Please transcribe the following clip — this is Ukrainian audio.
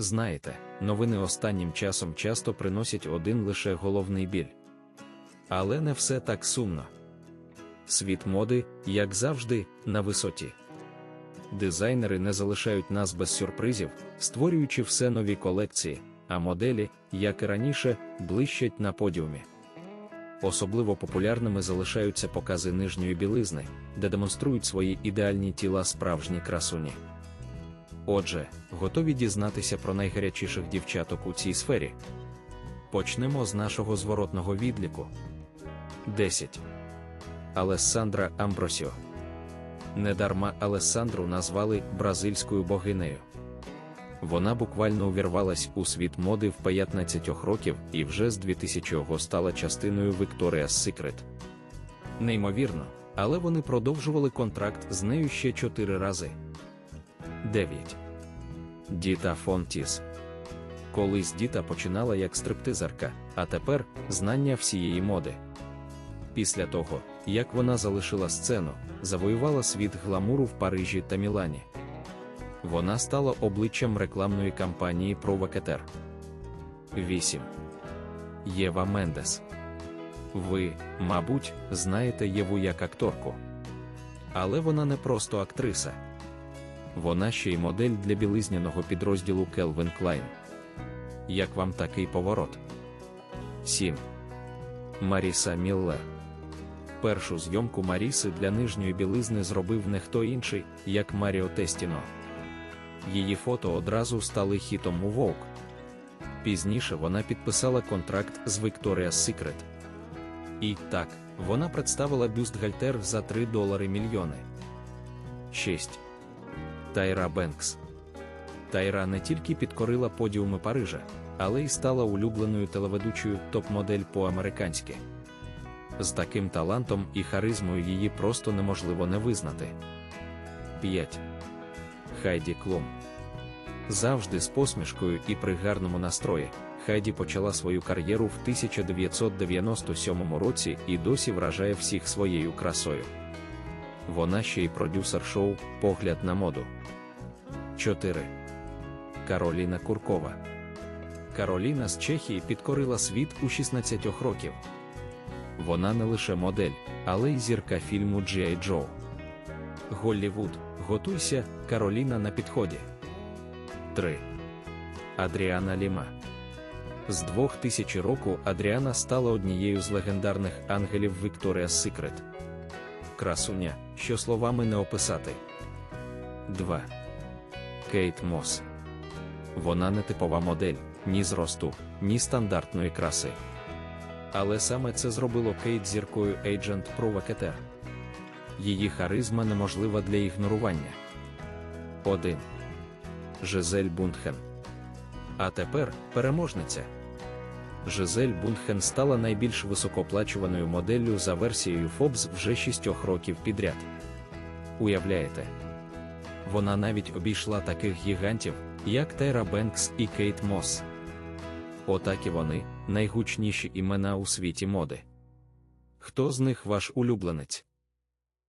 Знаєте, новини останнім часом часто приносять один лише головний біль. Але не все так сумно. Світ моди, як завжди, на висоті. Дизайнери не залишають нас без сюрпризів, створюючи все нові колекції, а моделі, як і раніше, блищать на подіумі. Особливо популярними залишаються покази нижньої білизни, де демонструють свої ідеальні тіла справжні красуні. Отже, готові дізнатися про найгарячіших дівчаток у цій сфері. Почнемо з нашого зворотного відліку. 10. Алессандра Амбросіо. Недарма Алессандру назвали бразильською богинею. Вона буквально увірвалась у світ моди в 15 років і вже з 2000-го стала частиною Victoria's Secret. Неймовірно, але вони продовжували контракт з нею ще 4 рази. 9. Діта Фонтіс. Колись Діта починала як стриптизерка, а тепер знання всієї моди. Після того, як вона залишила сцену, завоювала світ гламуру в Парижі та Мілані. Вона стала обличчям рекламної кампанії про Вакетер. 8. Єва Мендес. Ви, мабуть, знаєте Єву як акторку. Але вона не просто актриса. Вона ще й модель для білизняного підрозділу Calvin Klein. Як вам такий поворот? 7. Маріса Міллер. Першу зйомку Маріси для нижньої білизни зробив не хто інший, як Маріо Тестіно. Її фото одразу стали хітом у Vogue. Пізніше вона підписала контракт з Victoria's Secret. І так, вона представила бюстгальтер за 3 долари мільйони. 6. Тайра Бенкс. Тайра не тільки підкорила подіуми Парижа, але й стала улюбленою телеведучою топ-модель по-американськи. З таким талантом і харизмою її просто неможливо не визнати. 5. Хайді Клум. Завжди з посмішкою і при гарному настрої. Хайді почала свою кар'єру в 1997 році і досі вражає всіх своєю красою. Вона ще й продюсер шоу Погляд на моду. 4. Кароліна Куркова. Кароліна з Чехії підкорила світ у 16 років. Вона не лише модель, але й зірка фільму G.I. Joe. Голлівуд. Готуйся, Кароліна на підході. 3. Адріана Ліма. З 2000 року Адріана стала однією з легендарних ангелів Victoria's Secret. Красуня, що словами не описати. 2. Кейт Мос. Вона не типова модель, ні зросту, ні стандартної краси. Але саме це зробило Кейт зіркою Agent Provocateur. Її харизма неможлива для ігнорування. 1. Жизель Бунтхен. А тепер переможниця. Жизель Бунхен стала найбільш високоплачуваною моделлю за версією Forbes вже 6 років підряд. Уявляєте? Вона навіть обійшла таких гігантів, як Тайра Бенкс і Кейт Мосс. Отак і вони найгучніші імена у світі моди. Хто з них ваш улюбленець?